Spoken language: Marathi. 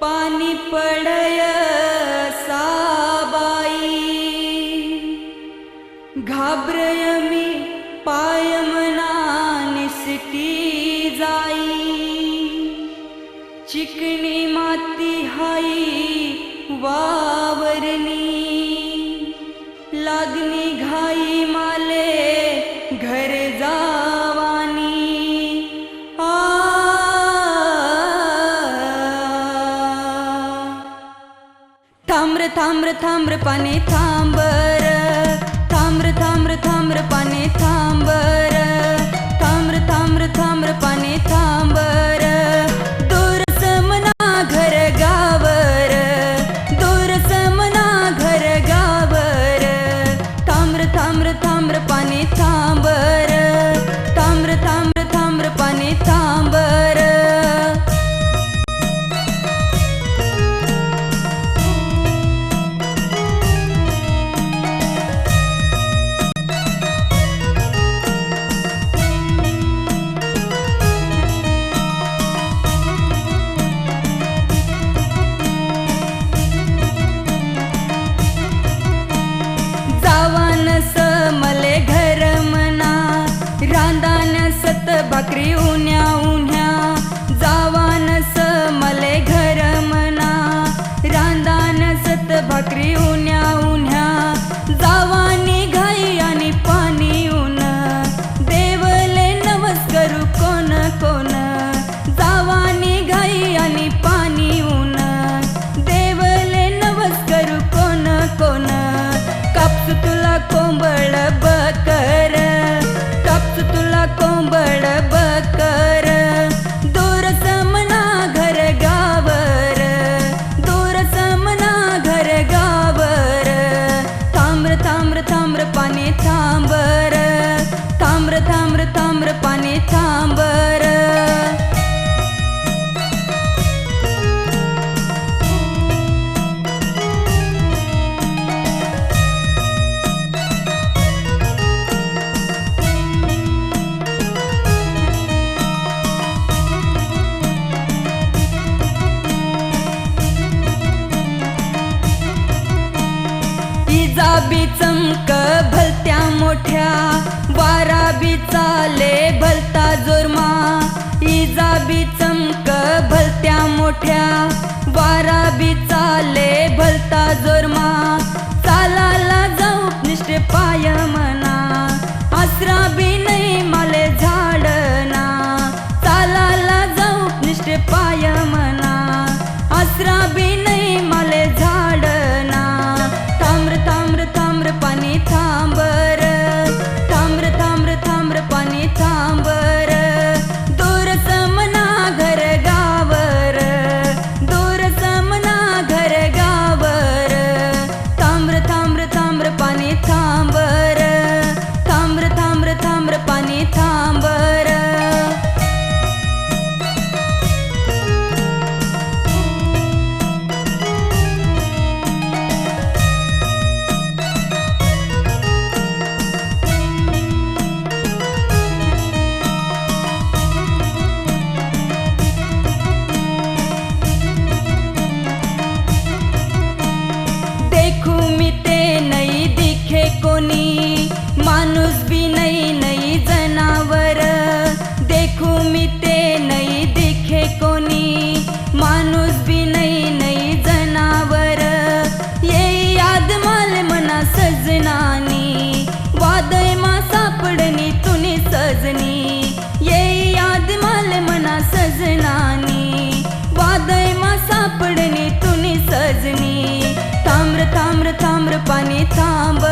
पाणी पडय साबाई. घाबरय मी पाय मना निसटी जाई. चिकणी माती हाई वावरणी. लागणी घाई मा थांब्र थांब्र पाने थांबर सत भाकरी उन्या उन्या जावानस मले घर मना. रांधान सत भाकरी उन्या मोठ्या वारा बी चाले भलता जोरमा. इजा बी चमक भलत्या मोठ्या वारा बी चाले भलता जोरमा. चालाला जाऊ निष्ठ पाय मना आसरा बी नाही माले झाडना. चालाला जाऊ निष्ठ पाय मना आसरा बी कोणी माणूस बी नाही नाही जनावर. देखू मी ते नाही दिखे कोणी माणूस बी नाही नाही जनावर. ये याद माल मना सजनानी वादय मा सापडनी तुनी सजनी. ये याद माल मना सजनानी वादय मा सापडनी तुनी सजनी. ताम्र ताम्र ताम्र पाणी थांब